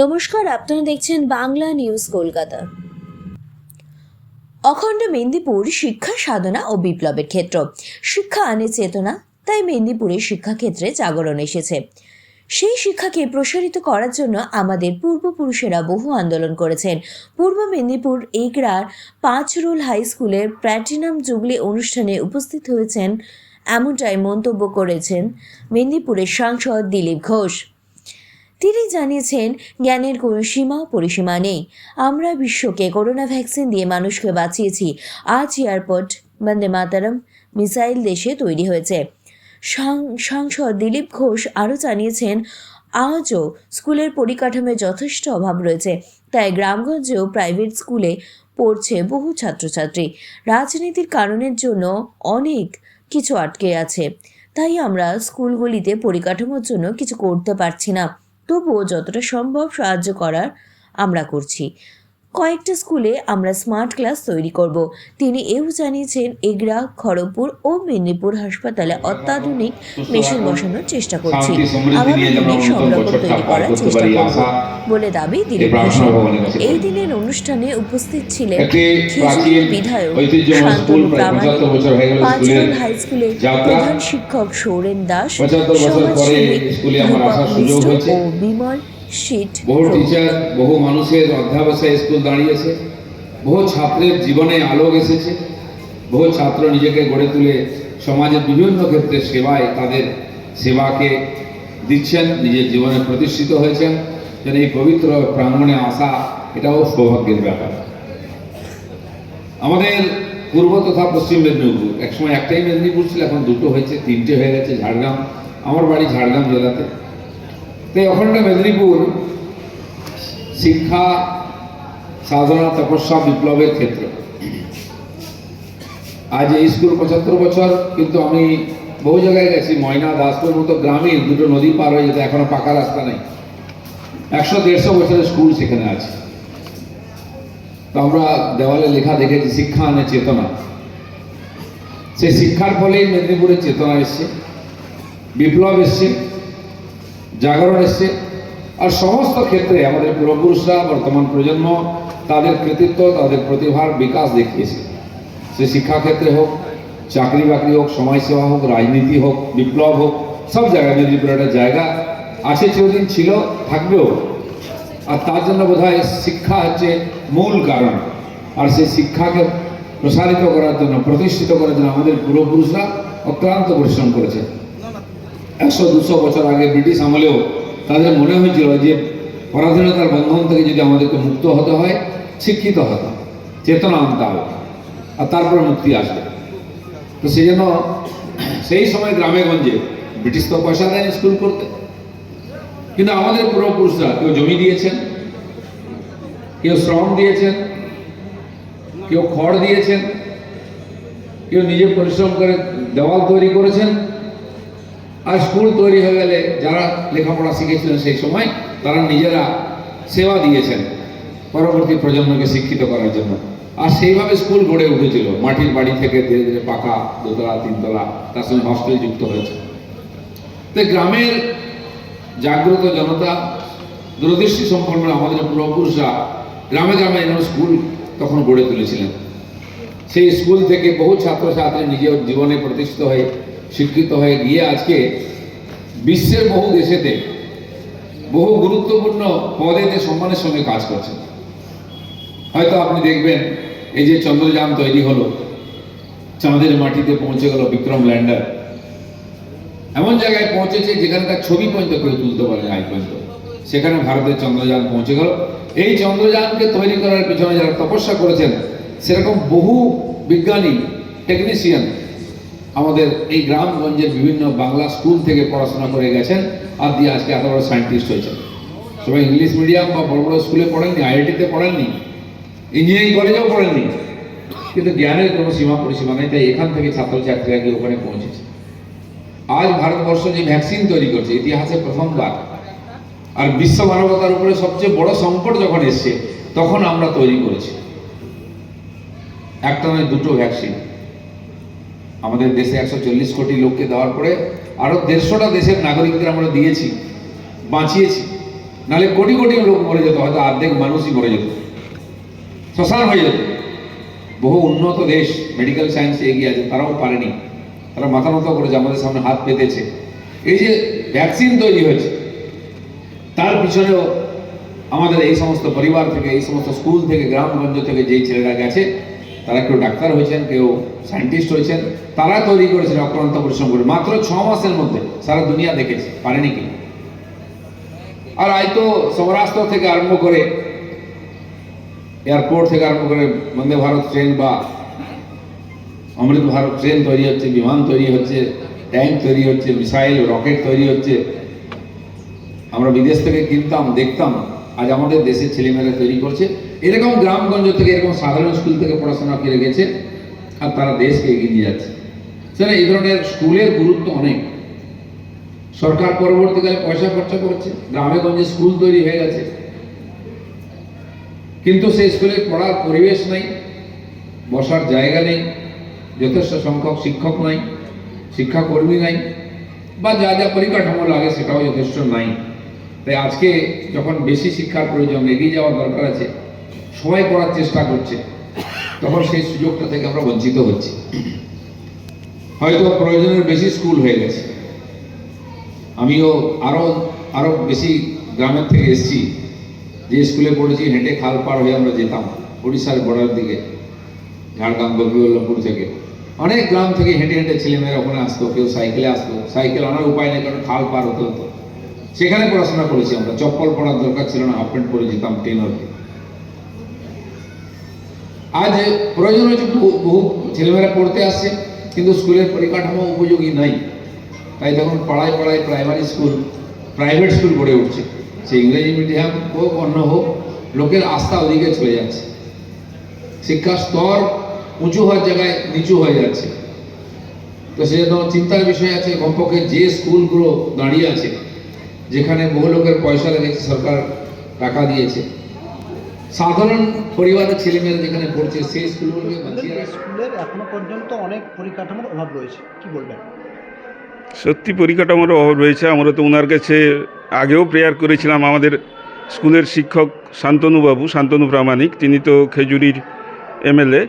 নমস্কার, আপনারা দেখছেন বাংলা নিউজ কলকাতা। অখণ্ড মেদিনীপুর শিক্ষা, সাধনা ও বিপ্লবের ক্ষেত্র। শিক্ষা আনে চেতনা, তাই মেদিনীপুরে শিক্ষাক্ষেত্রে জাগরণ এসেছে। সেই শিক্ষাকে প্রসারিত করার জন্য আমাদের পূর্বপুরুষেরা বহু আন্দোলন করেছেন। পূর্ব মেদিনীপুর এগড়ার পাঁচ রোল হাই স্কুলের প্ল্যাটিনাম জুবলি অনুষ্ঠানে উপস্থিত হয়েছেন, এমনটাই মন্তব্য করেছেন মেদিনীপুরের সাংসদ দিলীপ ঘোষ। তিনি জানিয়েছেন, জ্ঞানের কোনো সীমা পরিসীমা নেই। আমরা বিশ্বকে করোনা ভ্যাকসিন দিয়ে মানুষকে বাঁচিয়েছি। আজ এয়ারপোর্ট, বন্দে মাতারম, মিসাইল দেশে তৈরি হয়েছে। সাংসদ দিলীপ ঘোষ আরও জানিয়েছেন, আজও স্কুলের পরিকাঠামোয় যথেষ্ট অভাব রয়েছে, তাই গ্রামগঞ্জেও প্রাইভেট স্কুলে পড়ছে বহু ছাত্রছাত্রী। রাজনীতির কারণের জন্য অনেক কিছু আটকে আছে, তাই আমরা স্কুলগুলিতে পরিকাঠামোর জন্য কিছু করতে পারছি না। তবুও যতটা সম্ভব সাহায্য করার আমরা করছি। কয়েকটা স্কুলে আমরা স্মার্ট ক্লাস তৈরি করব। তিনি এও জানিয়েছেন এগরা খড়গপুর ও মেদিনীপুর হাসপাতালে অত্যাধুনিক মেশিন বসানোর চেষ্টা করছি। আগামী দিনে সব রকম তৈরি করার চেষ্টা করব। বলে দাবি দিলীপ ঘোষের। এই দিনের অনুষ্ঠানে উপস্থিত ছিলেন বিধায়ক শান্তনু প্রামাণিক হাই স্কুলের প্রধান শিক্ষক সৌরেন দাস সমাজসেবী মিশ্র ও বিমল শীত বহু টিচার বহু মানুষের অধ্যাবসায় স্কুল দাঁড়িয়েছে। বহু ছাত্রের জীবনে আলোক এসেছে। বহু ছাত্র নিজেকে গড়ে তুলে সমাজের বিভিন্ন ক্ষেত্রে সেবায় তাদের সেবাকে দিচ্ছেন নিজের জীবনে প্রতিষ্ঠিত হয়েছেন। যেন এই পবিত্র প্রাঙ্গণে আসা এটাও সৌভাগ্যের ব্যাপার। আমাদের পূর্ব তথা পশ্চিম মেদিনীপুর একসময় একটাই মেদিনীপুর ছিল এখন দুটো হয়েছে তিনটে হয়ে গেছে ঝাড়গ্রাম। আমার বাড়ি ঝাড়গ্রাম জেলাতে। তাই অখণ্ড মেদিনীপুর শিক্ষা, সাধনা, তপস্যা, বিপ্লবের ক্ষেত্র। আজ এই স্কুল পঁচাত্তর বছর, কিন্তু আমি বহু জায়গায় গেছি, ময়না, দাসপুর মতো গ্রামীণ, দুটো নদী পার হয়ে যেতে এখনও পাকা রাস্তা নেই। একশো দেড়শো বছরের স্কুল সেখানে আছে। তো আমরা দেওয়ালে লেখা দেখেছি, শিক্ষা আনে চেতনা। সেই শিক্ষার ফলেই মেদিনীপুরের চেতনা এসছে। বিপ্লব এসছে। জাগরণ এসছে। আর সমস্ত ক্ষেত্রে আমাদের পূর্বপুরুষরা, বর্তমান প্রজন্ম, তাদের কৃতিত্ব, তাদের প্রতিভার বিকাশ দেখিয়েছে। সে শিক্ষাক্ষেত্রে হোক চাকরি বাকরি হোক সমাজসেবা হোক, রাজনীতি হোক, বিপ্লব হোক, সব জায়গায় মেদিনীপুর একটা জায়গা আছে, চিরদিন ছিল, থাকবেও। আর তার জন্য বোধ শিক্ষা হচ্ছে মূল কারণ। আর সেই শিক্ষাকে প্রসারিত করার জন্য, প্রতিষ্ঠিত করার জন্য আমাদের পূর্বপুরুষরা অক্লান্ত পরিশ্রম করেছে। একশো, দুশো বছর আগে ব্রিটিশ আমলেও তাদের মনে হয়েছিল যে পরাধীনতার বন্ধন থেকে যদি আমাদেরকে মুক্ত হতে হয়, শিক্ষিত হতে চেতনা আনতে হবে আর তারপরে মুক্তি আসবে। তো সেই জন্য সেই সময় গ্রামে গঞ্জে ব্রিটিশ তো পয়সা দেয়নি স্কুল করতে। কিন্তু আমাদের পূর্বপুরুষরা কেউ জমি দিয়েছেন, কেউ শ্রম দিয়েছেন, কেউ খড় দিয়েছেন, কেউ নিজে পরিশ্রম করে দেওয়াল তৈরি করেছেন আর স্কুল তৈরি হয়ে গেলে যারা লেখাপড়া শিখেছিলেন সেই সময় তারা নিজেরা সেবা দিয়েছেন পরবর্তী প্রজন্মকে শিক্ষিত করার জন্য। আর সেইভাবে স্কুল গড়ে উঠেছিল। মাটির বাড়ি থেকে ধীরে ধীরে পাকা দোতলা, তিনতলা, তার সঙ্গে হস্টেল যুক্ত হয়েছে। তো গ্রামের জাগ্রত জনতা, দূরদৃষ্টি সম্পন্ন আমাদের পূর্বপুরুষরা গ্রামে গ্রামে যেন স্কুল তখন গড়ে তুলেছিলেন। সেই স্কুল থেকে বহু ছাত্রছাত্রী নিজের জীবনে প্রতিষ্ঠিত হয়ে শিক্ষিত হয়ে গিয়ে আজকে বিশ্বের বহু দেশেতে বহু গুরুত্বপূর্ণ পদেতে সম্মানের সঙ্গে কাজ করছে। হয়তো আপনি দেখবেন, এই যে চন্দ্রযান তৈরি হলো, চাঁদের মাটিতে পৌঁছে গেল বিক্রম ল্যান্ডার। এমন জায়গায় পৌঁছেছে যেখানকার ছবি পর্যন্ত কেউ তুলতে পারে আজ পর্যন্ত। সেখানে ভারতের চন্দ্রযান পৌঁছে গেল। এই চন্দ্রযানকে তৈরি করার পিছনে যারা তপস্যা করেছেন, সেরকম বহু বিজ্ঞানী টেকনিশিয়ান আমাদের এই গ্রামগঞ্জের বিভিন্ন বাংলা স্কুল থেকে পড়াশোনা করে গেছেন আর দিয়ে আজকে এত বড় সায়েন্টিস্ট হয়েছেন। সবাই ইংলিশ মিডিয়াম বা বড় বড় স্কুলে পড়েননি আইআইটিতে পড়েননি ইঞ্জিনিয়ারিং কলেজেও পড়েননি, কিন্তু জ্ঞানের কোনো সীমা পরিসীমা নেই, তাই এখান থেকে ছাত্রছাত্রীরা গিয়ে ওখানে পৌঁছেছে। আজ ভারতবর্ষ যে ভ্যাকসিন তৈরি করছে, ইতিহাসে প্রথমবার, আর বিশ্ব মানবতার উপরে সবচেয়ে বড় সংকট যখন এসছে, তখন আমরা তৈরি করেছি। একটা নয়, দুটো ভ্যাকসিন আমাদের দেশে একশো চল্লিশ কোটি লোককে দেওয়ার পরে আরও দেড়শোটা দেশের নাগরিকদের আমরা দিয়েছি, বাঁচিয়েছি। নাহলে কোটি কোটি লোক মরে যেত, হয়তো অর্ধেক মানুষই মরে যেত, শ্মশান হয়ে যেত। বহু উন্নত দেশ মেডিকেল সায়েন্সে এগিয়ে আছে, তারাও পারেনি। তারা মাথা নত করেছে, আমাদের সামনে হাত পেতেছে। এই যে ভ্যাকসিন তৈরি হয়েছে, তার পিছনেও আমাদের এই সমস্ত পরিবার থেকে, এই সমস্ত স্কুল থেকে, গ্রামগঞ্জ থেকে যেই ছেলেরা গেছে, তারা কেউ ডাক্তার হয়েছেন, কেউ সায়েন্টিস্ট হয়েছেন তারা তৈরি করেছেন অক্লান্ত পরিশ্রম করে মাত্র ছ মাসের মধ্যে সারা দুনিয়া দেখেছে, পারেনি কি? আর আজ তো সৌরাষ্ট্র থেকে আরম্ভ করে এয়ারপোর্ট থেকে আরম্ভ করে বন্দে ভারত ট্রেন বা অমৃত ভারত ট্রেন তৈরি হচ্ছে, বিমান তৈরি হচ্ছে, ট্যাঙ্ক তৈরি হচ্ছে, মিসাইল, রকেট তৈরি হচ্ছে। আমরা বিদেশ থেকে কিনতাম, দেখতাম, আজ আমাদের দেশের ছেলেমেয়েরা তৈরি করছে। এরকম গ্রামগঞ্জ থেকে, এরকম সাধারণ স্কুল থেকে পড়াশোনা করে গেছে, আর তারা দেশকে এগিয়ে নিয়ে যাচ্ছে। সেটা এই ধরনের স্কুলের গুরুত্ব অনেক। সরকার পরবর্তীকালে পয়সা খরচা করছে গ্রামে গঞ্জে স্কুল তৈরি হয়ে গেছে। কিন্তু সেই স্কুলে পড়ার পরিবেশ নাই, বসার জায়গা নেই, যথেষ্ট সংখ্যক শিক্ষক নাই, শিক্ষাকর্মী নাই, বা যা যা পরিকাঠামো লাগে সেটাও যথেষ্ট নাই। তাই আজকে যখন বেশি শিক্ষার প্রয়োজন, এগিয়ে যাওয়ার দরকার আছে সবাই পড়ার চেষ্টা করছে, তখন সেই সুযোগটা থেকে আমরা বঞ্চিত হচ্ছি। হয়তো প্রয়োজনের বেশি স্কুল হয়ে গেছে। আমিও আরও আরও বেশি গ্রামের থেকে এসেছি। যে স্কুলে পড়েছি, হেঁটে খাল পার হয়ে আমরা যেতাম উড়িষ্যার বর্ডার দিকে, ঝাড়গ্রাম গোপীবল্লভপুর থেকে। অনেক গ্রাম থেকে হেঁটে হেঁটে ছেলেমেয়েরা ওখানে আসতো, কেউ সাইকেলে আসতো। সাইকেল আনার উপায় নেই, কারণ খাল পার হতে হতো। সেখানে পড়াশোনা করেছি আমরা। চপ্পল পড়ার দরকার ছিল না, হাফ প্যান্ট পরে যেতাম টেন অব্দি আজ প্রয়োজন বহু- বহু ছেলেমেয়েরা পড়তে আসছে। কিন্তু স্কুলের পরিকাঠামো উপযোগী নাই। তাই তখন পাড়ায় পাড়ায় প্রাইমারি স্কুল প্রাইভেট স্কুল গড়ে উঠছে। সে ইংরেজি মিডিয়াম হোক, অন্য হোক, লোকের আস্থা ওদিকে চলে যাচ্ছে। শিক্ষার স্তর উঁচু হওয়ার জায়গায় নিচু হয়ে যাচ্ছে। তো সেজন্য চিন্তার বিষয় আছে, কমপক্ষে যে স্কুলগুলো দাঁড়িয়ে আছে, যেখানে বহু লোকের পয়সা লেগেছে সরকার টাকা দিয়েছে সাধারণ পরিবারের ছেলেমেয়েরা যেখানে পড়ছে সেই স্কুলগুলোকে বাঁচিয়ে রাখা? স্কুলের এখনও পর্যন্ত অনেক পরিকাঠামোর অভাব রয়েছে। কি বলবেন? সত্যি পরিকাঠামোর অভাব রয়েছে। আমরা তো ওনার কাছে আগেও প্রেয়ার করেছিলাম। আমাদের স্কুলের শিক্ষক শান্তনুবাবু শান্তনু প্রামাণিক তিনি তো খেজুরির এমএলএ।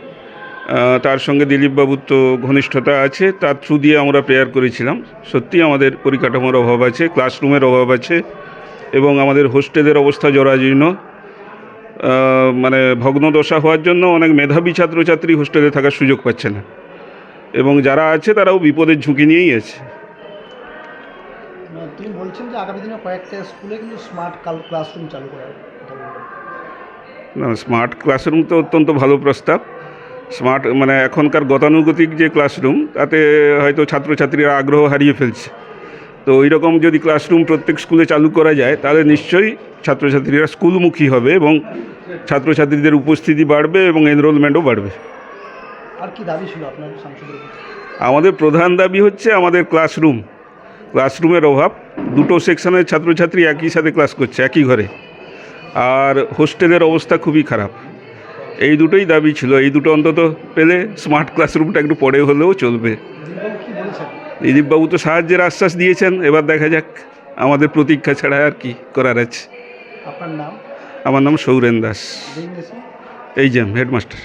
তার সঙ্গে দিলীপবাবুর তো ঘনিষ্ঠতা আছে। তার থ্রু দিয়ে আমরা প্রেয়ার করেছিলাম। সত্যি আমাদের পরিকাঠামোর অভাব আছে ক্লাসরুমের অভাব আছে এবং আমাদের হোস্টেলের অবস্থা জরাজীর্ণ। মানে ভগ্নদশা হওয়ার জন্য অনেক মেধাবী ছাত্রছাত্রী হোস্টেলে থাকার সুযোগ পাচ্ছে না। এবং যারা আছে তারাও বিপদের ঝুঁকি নিয়েই আছে। তিনি বলছেন যে আগামী দিনে কয়েকটা স্কুলে কিন্তু স্মার্ট ক্লাসরুম চালু করার না স্মার্ট ক্লাসরুম তো অত্যন্ত ভালো প্রস্তাব। স্মার্ট মানে এখনকার গতানুগতিক যে ক্লাসরুম তাতে হয়তো ছাত্রছাত্রীরা আগ্রহ হারিয়ে ফেলছে। তো ওই রকম যদি ক্লাসরুম প্রত্যেক স্কুলে চালু করা যায় তাহলে নিশ্চয়ই ছাত্রছাত্রীরা স্কুলমুখী হবে এবং ছাত্রছাত্রীদের উপস্থিতি বাড়বে এবং এনরোলমেন্টও বাড়বে। আর কি দাবি ছিল সাংসদের আমাদের প্রধান দাবি হচ্ছে আমাদের ক্লাসরুম ক্লাসরুমের অভাব। দুটো সেকশনের ছাত্রছাত্রী একই সাথে ক্লাস করছে একই ঘরে। আর হোস্টেলের অবস্থা খুবই খারাপ। এই দুটোই দাবি ছিল। এই দুটো অন্তত পেলে স্মার্ট ক্লাসরুমটা একটু পরে হলেও চলবে। দিলীপবাবু তো সাহায্যের আশ্বাস দিয়েছেন এবার দেখা যাক আমাদের প্রতীক্ষা ছাড়া আর কি করার আছে। আপনার নাম? আমার নাম সৌরেন দাস। এই যে হেডমাস্টার